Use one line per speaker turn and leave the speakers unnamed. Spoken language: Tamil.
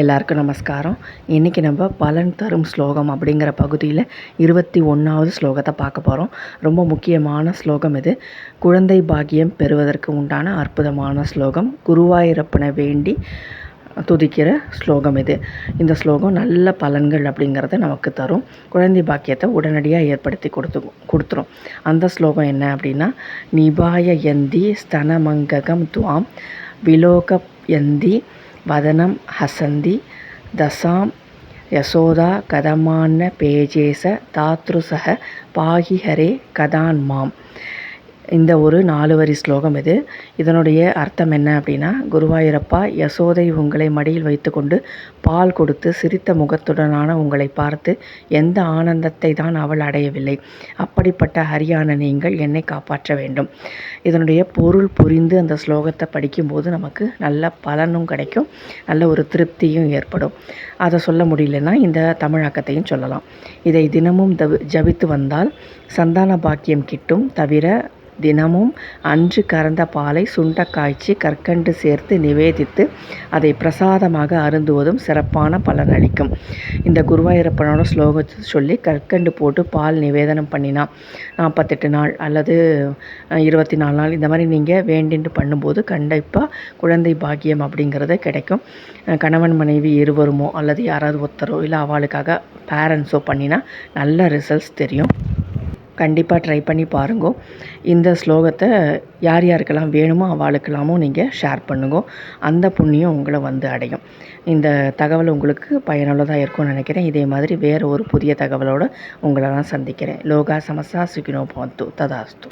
எல்லாருக்கும் நமஸ்காரம். இன்றைக்கி நம்ம பலன் தரும் ஸ்லோகம் அப்படிங்கிற பகுதியில் இருபத்தி ஒன்றாவது ஸ்லோகத்தை பார்க்க போகிறோம் ரொம்ப முக்கியமான ஸ்லோகம் இது. குழந்தை பாக்கியம் பெறுவதற்கு உண்டான அற்புதமான ஸ்லோகம். குருவாயிரப்பனை வேண்டி துதிக்கிற ஸ்லோகம் இது. இந்த ஸ்லோகம் நல்ல பலன்கள் அப்படிங்கிறத நமக்கு தரும். குழந்தை பாக்கியத்தை உடனடியாக ஏற்படுத்தி கொடுத்து கொடுத்துரும். அந்த ஸ்லோகம் என்ன அப்படின்னா நிபாய யந்தி ஸ்தனமங்ககம் துவாம் விலோக யந்தி வதனம் ஹசந்தி தசாம் யசோதா கதமான பேஜேச தாத்ருசக பாகிஹரே கதான்மாம். இந்த ஒரு நாலு வரி ஸ்லோகம் இது. இதனுடைய அர்த்தம் என்ன அப்படின்னா குருவாயூரப்பா யசோதை உங்களை மடியில் வைத்துக்கொண்டு பால் கொடுத்து சிரித்த முகத்துடனான உங்களை பார்த்து எந்த ஆனந்தத்தை தான் அவள் அடையவில்லை. அப்படிப்பட்ட ஹரியான நீங்கள் என்னை காப்பாற்ற வேண்டும். இதனுடைய பொருள் புரிந்து அந்த ஸ்லோகத்தை படிக்கும்போது நமக்கு நல்ல பலனும் கிடைக்கும் நல்ல ஒரு திருப்தியும் ஏற்படும். அதை சொல்ல முடியலன்னா இந்த தமிழாக்கத்தையும் சொல்லலாம். இதை தினமும் தவி ஜபித்து வந்தால் சந்தான பாக்கியம் கிட்டும் தவிர தினமும் அன்று கறந்த பாலை சுண்ட காய்ச்சி கற்கண்டு சேர்த்து நிவேதித்து அதை பிரசாதமாக அருந்துவதும் சிறப்பான பலனளிக்கும் இந்த குருவாயூரப்பனோட ஸ்லோகத்தை சொல்லி கற்கண்டு போட்டு பால் நிவேதனம் பண்ணினா நாற்பத்தெட்டு நாள் அல்லது இருபத்தி நாலு நாள் இந்த மாதிரி நீங்கள் வேண்டின்னு பண்ணும்போது கண்டிப்பாக குழந்தை பாக்கியம் அப்படிங்கிறது கிடைக்கும். கணவன் மனைவி இருவருமோ அல்லது யாராவது ஒருத்தரோ இல்லை அவளுக்காக பேரண்ட்ஸோ பண்ணினா நல்ல ரிசல்ட்ஸ் தெரியும். கண்டிப்பாக ட்ரை பண்ணி பாருங்க. இந்த ஸ்லோகத்தை யார் யாருக்கெல்லாம் வேணுமோ அவளுக்கெல்லாமும் நீங்கள் ஷேர் பண்ணுங்க. அந்த புண்ணியம் உங்களை வந்து அடையும். இந்த தகவல் உங்களுக்கு பயனுள்ளதாக இருக்கும்னு நினைக்கிறேன். இதே மாதிரி வேறு ஒரு புதிய தகவலோடு உங்களெல்லாம் சந்திக்கிறேன். லோகா சமஸ்தா சுகினோ பவந்து. ததாஸ்து.